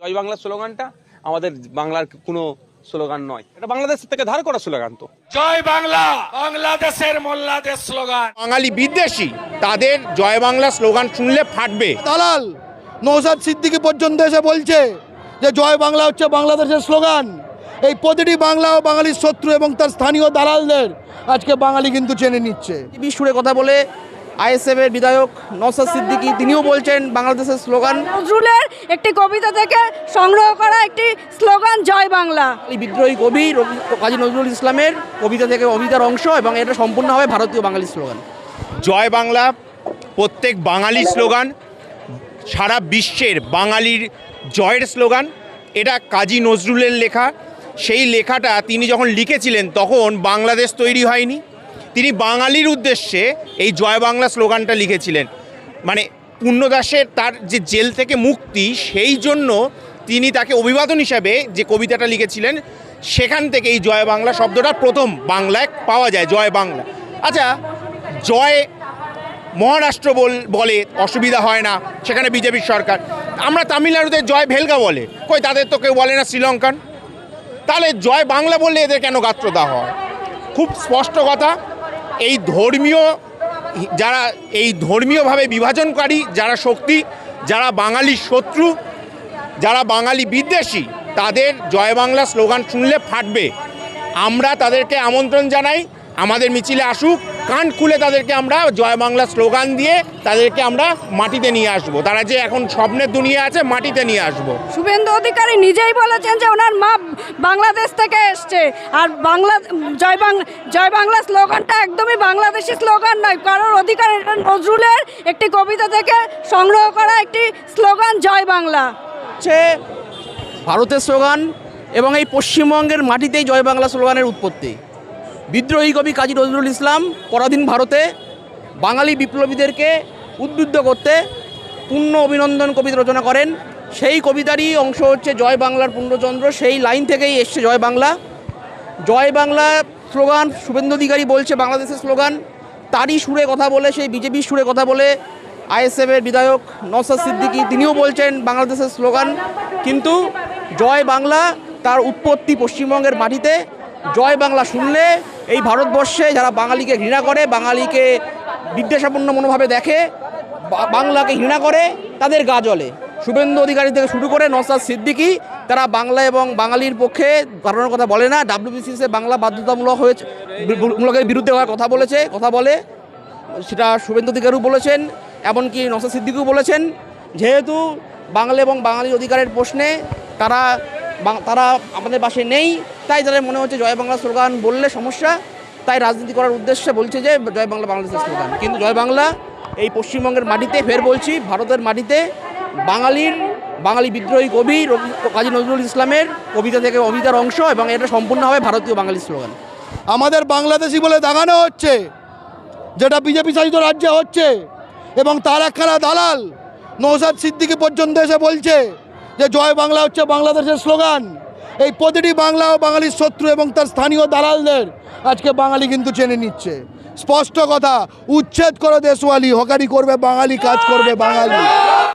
জয় বাংলা স্লোগানটা আমাদের বাংলার কোনো স্লোগান নয়। এটা বাংলাদেশ থেকে ধার করা স্লোগান তো। জয় বাংলা বাংলাদেশের মোল্লাদের স্লোগান। বাঙালি বিদ্বেষী তাদের জয় বাংলা স্লোগান শুনলে ফাটবে। দালাল নৌসাদ সিদ্দিকি পর্যন্ত এসে বলছে যে জয় বাংলা হচ্ছে বাংলাদেশের স্লোগান। এই প্রতিটি বাংলা ও বাঙালির শত্রু এবং তার স্থানীয় দালালদের আজকে বাঙালি কিন্তু চেনে নিচ্ছে। সুরে কথা বলে আইএসএফ এর বিধায়ক নওসাদ সিদ্দিকী তিনিও বলছেন বাংলাদেশের স্লোগান নজরুলের একটি কবিতা থেকে সংগ্রহ করা একটি স্লোগান জয় বাংলা। এই বিদ্রোহী কবি কাজী নজরুল ইসলামের কবিতা থেকে কবিতার অংশ এবং এটা সম্পূর্ণ হবে ভারতীয় বাঙালি স্লোগান। জয় বাংলা প্রত্যেক বাঙালি স্লোগান সারা বিশ্বের বাঙালির জয়ের স্লোগান। এটা কাজী নজরুলের লেখা। সেই লেখাটা তিনি যখন লিখেছিলেন তখন বাংলাদেশ তৈরি হয়নি। তিনি বাঙালির উদ্দেশ্যে এই জয় বাংলা স্লোগানটা লিখেছিলেন। মানে পূর্ণদাসের তার যে জেল থেকে মুক্তি, সেই জন্য তিনি তাকে অভিবাদন হিসাবে যে কবিতাটা লিখেছিলেন, সেখান থেকে এই জয় বাংলা শব্দটা প্রথম বাংলায় পাওয়া যায়, জয় বাংলা। আচ্ছা জয় মহারাষ্ট্র বল, বলে অসুবিধা হয় না, সেখানে বিজেপির সরকার। আমরা তামিলনাড়ুতে জয় ভেলগা বলে, কই তাদের তো কেউ বলে না শ্রীলঙ্কান। তাহলে জয় বাংলা বললে এদের কেন গাত্রদা হয়? খুব স্পষ্ট কথা এই ধর্মীয়, যারা এই ধর্মীয়ভাবে বিভাজনকারী, যারা শক্তি, যারা বাঙালির শত্রু, যারা বাঙালি বিদ্বেষী, তাদের জয় বাংলা স্লোগান শুনলে ফাটবে। আমরা তাদেরকে আমন্ত্রণ জানাই, আমাদের মিছিলে আসুক। কান খুলে তাদেরকে আমরা জয় বাংলা স্লোগান দিয়ে তাদেরকে আমরা মাটিতে নিয়ে আসব। তারা যে এখন স্বপ্নের দুনিয়া আছে মাটিতে নিয়ে আসব। শুভেন্দু অধিকারী নিজেই বলেছেন যে ওনার মা বাংলাদেশ থেকে এসছে। আর বাংলা জয় বাংলা জয় বাংলা স্লোগানটা একদমই বাংলাদেশি স্লোগান নয় কারোর অধিকার এটা নজরুলের একটি কবিতা থেকে সংগ্রহ করা একটি স্লোগান জয় বাংলা। হচ্ছে ভারতের স্লোগান এবং এই পশ্চিমবঙ্গের মাটিতেই জয় বাংলা স্লোগানের উৎপত্তি। বিদ্রোহী কবি কাজী নজরুল ইসলাম পরাধীন ভারতে বাঙালি বিপ্লবীদেরকে উদ্বুদ্ধ করতে পূর্ণ অভিনন্দন কবিতা রচনা করেন। সেই কবিতারই অংশ হচ্ছে জয় বাংলার পূর্ণচন্দ্র সেই লাইন থেকেই এসছে জয় বাংলা। জয় বাংলা স্লোগান শুভেন্দু অধিকারী বলছে বাংলাদেশের স্লোগান। তারই সুরে কথা বলে, সেই বিজেপির সুরে কথা বলে আইএসএফ এর বিধায়ক নওসাদ সিদ্দিকী, তিনিও বলছেন বাংলাদেশের স্লোগান। কিন্তু জয় বাংলা তার উৎপত্তি পশ্চিমবঙ্গের মাটিতে জয় বাংলা শুনলে এই ভারতবর্ষে যারা বাঙালিকে ঘৃণা করে, বাঙালিকে বিদ্বেষাপন্ন মনোভাবে দেখে বাংলাকে ঘৃণা করে, তাদের গা জ্বলে। শুভেন্দু অধিকারী থেকে শুরু করে নসাদ সিদ্দিকী, তারা বাংলা এবং বাঙালির পক্ষে দাঁড়ানোর কথা বলে না ডাব্লিউবিসিসে বাংলা বাধ্যতামূলক হয়েছে, মূলকের বিরুদ্ধে হওয়ার কথা বলেছে, কথা বলে। সেটা শুভেন্দু অধিকারীও বলেছেন, এমনকি নসাদ সিদ্দিকিও বলেছেন। যেহেতু বাংলা এবং বাঙালির অধিকারের প্রশ্নে তারা তারা আমাদের পাশে নেই, তাই তাদের মনে হচ্ছে জয় বাংলা স্লোগান বললে সমস্যা, তাই রাজনীতি করার উদ্দেশ্যে বলছে যে জয় বাংলা বাংলাদেশের স্লোগান। কিন্তু জয় বাংলা এই পশ্চিমবঙ্গের মাটিতে ফের বলছি, ভারতের মাটিতে বাঙালির, বাঙালি বিদ্রোহী কবি কাজী নজরুল ইসলামের কবিতা থেকে কবিতার অংশ এবং এটা সম্পূর্ণ হবে ভারতীয় বাঙালি স্লোগান। আমাদের বাংলাদেশি বলে দেখানো হচ্ছে, যেটা বিজেপি শাসিত রাজ্যে হচ্ছে এবং তার একখানা দালাল নৌসাদ সিদ্দিকি পর্যন্ত এসে বলছে যে জয় বাংলা হচ্ছে বাংলাদেশের স্লোগান। এই প্রতিটি বাংলা ও বাঙালির শত্রু এবং তার স্থানীয় দালালদের আজকে বাঙালি কিন্তু চেনে নিচ্ছে। স্পষ্ট কথা, উচ্ছেদ করে দেশওয়ালি, হকারি করবে বাঙালি, কাজ করবে বাঙালি।